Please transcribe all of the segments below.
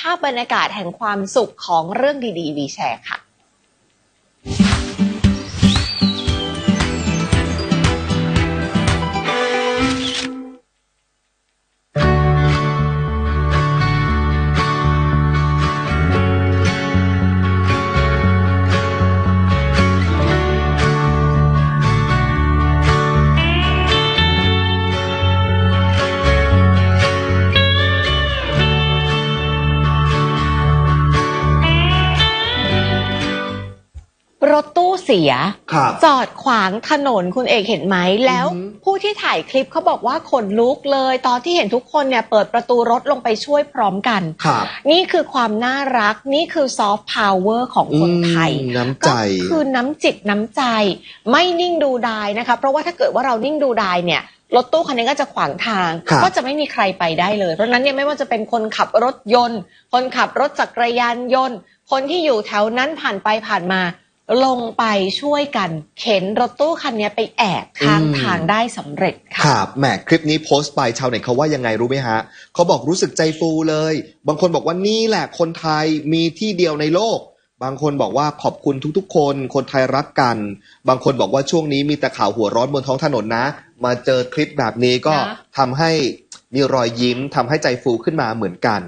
ภาพบรรยากาศแห่งความสุขของเรื่องดีๆวีแชร์ค่ะ รถตู้เสีย ครับจอดขวางถนนคุณเอกเห็นไหมแล้ว อือหือ ผู้ที่ถ่ายคลิปเขาบอกว่าขนลุกเลย ตอนที่เห็นทุกคนเนี่ยเปิดประตูรถลงไปช่วยพร้อมกัน ครับนี่คือความน่ารักนี่คือซอฟต์พาวเวอร์ของคนไทย อืมน้ำใจ ก็คือน้ำจิตน้ำใจ ไม่นิ่งดูดายนะคะ เพราะว่าถ้าเกิดว่าเรานิ่งดูดายเนี่ยรถตู้คันนี้ก็จะขวางทาง ครับ ก็จะไม่มีใครไปได้เลย เพราะฉะนั้นเนี่ยไม่ว่าจะเป็นคนขับรถยนต์ คนขับรถจักรยานยนต์ คนที่อยู่แถวนั้นผ่านไปผ่านมา ลงไปช่วยกัน เข็นรถตู้คันนี้ไปแอบข้างอืมทางได้สำเร็จคค่ะรับแหมคลิปนี้โพสต์ไปชาวเน็ตเขาว่ายังไงรู้ไหมฮะเขาบอกรู้สึกใจฟูเลย บางคนบอกว่านี่แหละคนไทยมีที่เดียวในโลก บางคนบอกว่าขอบคุณทุกๆ คน คนไทยรักกัน บางคนบอกว่าช่วงนี้มีแต่ข่าวหัวร้อนบนท้องถนนนะ มาเจอคลิปแบบนี้ก็นะทำให้มีรอยยิ้มทำให้ใจฟูขึ้นมาเหมือนกัน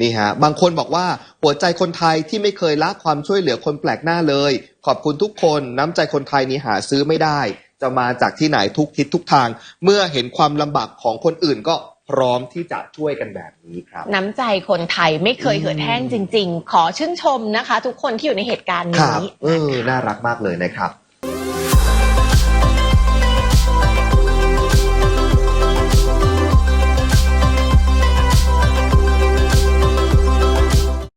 นี่ฮะบางคนบอกว่าหัวใจคนไทยที่ไม่เคยละความช่วยเหลือคนแปลกหน้าเลย ขอบคุณทุกคนน้ำใจคนไทยนี้หาซื้อไม่ได้ จะมาจากที่ไหนทุกทิศทุกทาง เมื่อเห็นความลำบากของคนอื่นก็พร้อมที่จะช่วยกันแบบนี้ครับ น้ำใจคนไทยไม่เคยเหือดแห้งจริง ๆ ขอชื่นชมนะคะ ทุกคนที่อยู่ในเหตุการณ์ครับนี้เออน่ารักมากเลยนะครับ